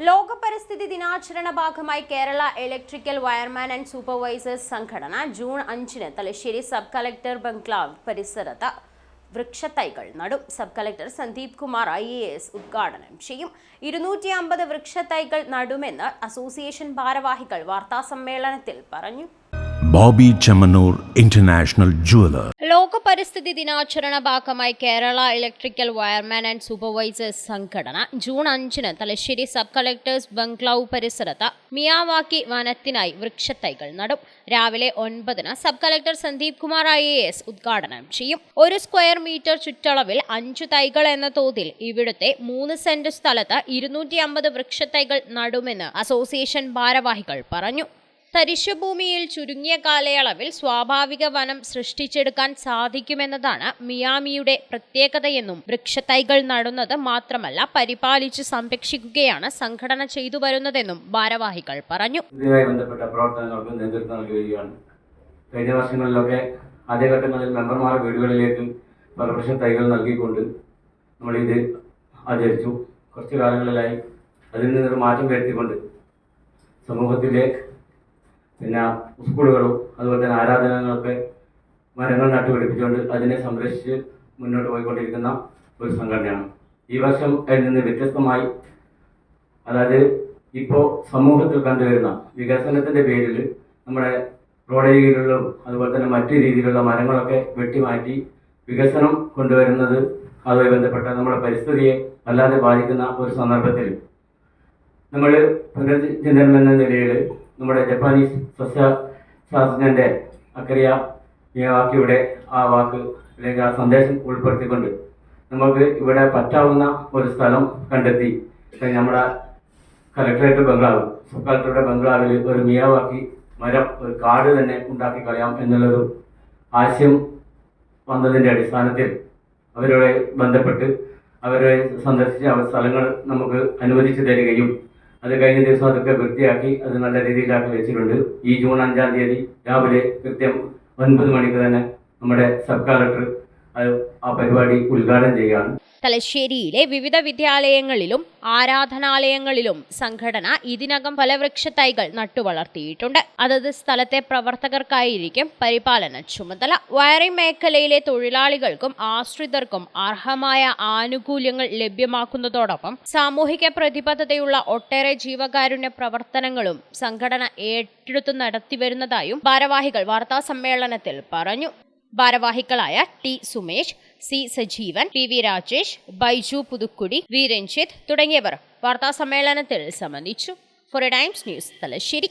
ലോക പരിസ്ഥിതി ദിനാചരണ ഭാഗമായി Kerala electrical wireman and supervisors സംഘടന ജൂൺ അഞ്ചിന് തലശ്ശേരി സബ് കളക്ടർ ബംഗ്ലാവ് പരിസരത്ത് വൃക്ഷത്തൈകൾ നടും. Sub collector Sandeep Kumar I A S ഉദ്ഘാടനം ചെയ്യും. ഇരുന്നൂറ്റി അമ്പത് വൃക്ഷത്തൈകൾ നടുമെന്ന് അസോസിയേഷൻ ഭാരവാഹികൾ വാർത്താസമ്മേളനത്തിൽ പറഞ്ഞു. Bobby Chemmanur international jeweller. ലോക പരിസ്ഥിതി ദിനാചരണ ഭാഗമായി Kerala electrical wireman and supervisors സംഘടന ജൂൺ അഞ്ചിന് തലശ്ശേരി സബ് കളക്ടേഴ്സ് ബംഗ്ലാവ് പരിസരത്ത് മിയാവാക്കി വനത്തിനായി വൃക്ഷത്തൈകൾ നടും. രാവിലെ ഒൻപതിന് sub collector Sandeep Kumar I A S ഉദ്ഘാടനം ചെയ്യും. ഒരു സ്ക്വയർ മീറ്റർ ചുറ്റളവിൽ അഞ്ചു തൈകൾ എന്ന തോതിൽ ഇവിടുത്തെ മൂന്ന് സെന്റ് സ്ഥലത്ത് ഇരുന്നൂറ്റി അമ്പത് വൃക്ഷത്തൈകൾ നടുമെന്ന് അസോസിയേഷൻ ഭാരവാഹികൾ പറഞ്ഞു. തരിശുഭൂമിയിൽ ചുരുങ്ങിയ കാലയളവിൽ സ്വാഭാവിക വനം സൃഷ്ടിച്ചെടുക്കാൻ സാധിക്കുമെന്നതാണ് മിയാമിയുടെ പ്രത്യേകതയെന്നും വൃക്ഷത്തൈകൾ നടുന്നത് മാത്രമല്ല പരിപാലിച്ച് സംരക്ഷിക്കുകയാണ് സംഘടന ചെയ്തു വരുന്നതെന്നും ഭാരവാഹികൾ പറഞ്ഞു. ബന്ധപ്പെട്ട പ്രവർത്തനങ്ങൾക്ക് നേതൃത്വം നൽകുകയാണ്. കഴിഞ്ഞ വർഷങ്ങളിലൊക്കെ ആദ്യഘട്ടങ്ങളിൽ മെമ്പർമാർ വീടുകളിലേക്ക് ഫലവൃക്ഷ തൈകൾ നൽകിക്കൊണ്ട് നമ്മളിത് ആചരിച്ചു. കുറച്ചു കാലങ്ങളിലായി അതിൽ നിന്നൊരു മാറ്റം വരുത്തിക്കൊണ്ട് സമൂഹത്തിലെ പിന്നെ സ്കൂളുകളും അതുപോലെ തന്നെ ആരാധനകളൊക്കെ മരങ്ങൾ നട്ടുപിടിപ്പിച്ചുകൊണ്ട് അതിനെ സംരക്ഷിച്ച് മുന്നോട്ട് പോയിക്കൊണ്ടിരിക്കുന്ന ഒരു സംഘടനയാണ്. ഈ വർഷം അതിൽ നിന്ന് വ്യത്യസ്തമായി അതായത് ഇപ്പോൾ സമൂഹത്തിൽ കണ്ടുവരുന്ന വികസനത്തിന്റെ പേരിൽ നമ്മുടെ റോഡരികളിലും അതുപോലെ തന്നെ മറ്റു രീതിയിലുള്ള മരങ്ങളൊക്കെ വെട്ടിമാറ്റി വികസനം കൊണ്ടുവരുന്നത് അതുമായി ബന്ധപ്പെട്ട നമ്മുടെ പരിസ്ഥിതിയെ വല്ലാതെ ബാധിക്കുന്ന ഒരു സന്ദർഭത്തിൽ നമ്മൾ പുനർചിന്തനം എന്ന നിലയിൽ നമ്മുടെ ജപ്പാനീസ് സസ്യ ശാസ്ത്രജ്ഞന്റെ അക്കറിയ വാക്കിയുടെ ആ വാക്ക് അല്ലെങ്കിൽ ആ സന്ദേശം ഉൾപ്പെടുത്തിക്കൊണ്ട് നമുക്ക് ഇവിടെ പറ്റാവുന്ന ഒരു സ്ഥലം കണ്ടെത്തി. നമ്മുടെ കലക്ടറേറ്റ് ബംഗ്ലാവ് സബ് കളക്ടറുടെ ബംഗ്ലാവിൽ ഒരു മിയാവാക്കി മരം ഒരു കാട് തന്നെ ഉണ്ടാക്കി കളയാം എന്നുള്ളൊരു ആശയം വന്നതിന്റെ അടിസ്ഥാനത്തിൽ അവരുമായി ബന്ധപ്പെട്ട് അവരെ സന്ദർശിച്ച് സ്ഥലങ്ങൾ നമുക്ക് അനുവദിച്ചു തരികയും അത് കഴിഞ്ഞ ദിവസം അതൊക്കെ വൃത്തിയാക്കി അത് നല്ല രീതിയിലാക്കി വെച്ചിട്ടുണ്ട്. ഈ ജൂൺ അഞ്ചാം തീയതി രാവിലെ കൃത്യം ഒൻപത് മണിക്ക് തന്നെ നമ്മുടെ സബ് കളക്ടർ ആ പരിപാടി ഉദ്ഘാടനം ചെയ്യുകയാണ്. തലശ്ശേരിയിലെ വിവിധ വിദ്യാലയങ്ങളിലും ആരാധനാലയങ്ങളിലും സംഘടന ഇതിനകം ഫലവൃക്ഷ തൈകൾ നട്ടുവളർത്തിയിട്ടുണ്ട്. അതത് സ്ഥലത്തെ പ്രവർത്തകർക്കായിരിക്കും പരിപാലന ചുമതല. വയറിംഗ് മേഖലയിലെ തൊഴിലാളികൾക്കും ആശ്രിതർക്കും അർഹമായ ആനുകൂല്യങ്ങൾ ലഭ്യമാക്കുന്നതോടൊപ്പം സാമൂഹിക പ്രതിബദ്ധതയുള്ള ഒട്ടേറെ ജീവകാരുണ്യ പ്രവർത്തനങ്ങളും സംഘടന ഏറ്റെടുത്ത് നടത്തിവരുന്നതായും ഭാരവാഹികൾ വാർത്താ സമ്മേളനത്തിൽ പറഞ്ഞു. ഭാരവാഹികളായ T Sumesh C Sajeevan P V Rajesh Baiju Puthukkudi V Ranjith തുടങ്ങിയവർ വാർത്താ സമ്മേളനത്തിൽ സംബന്ധിച്ചു. Four times news Thalassery.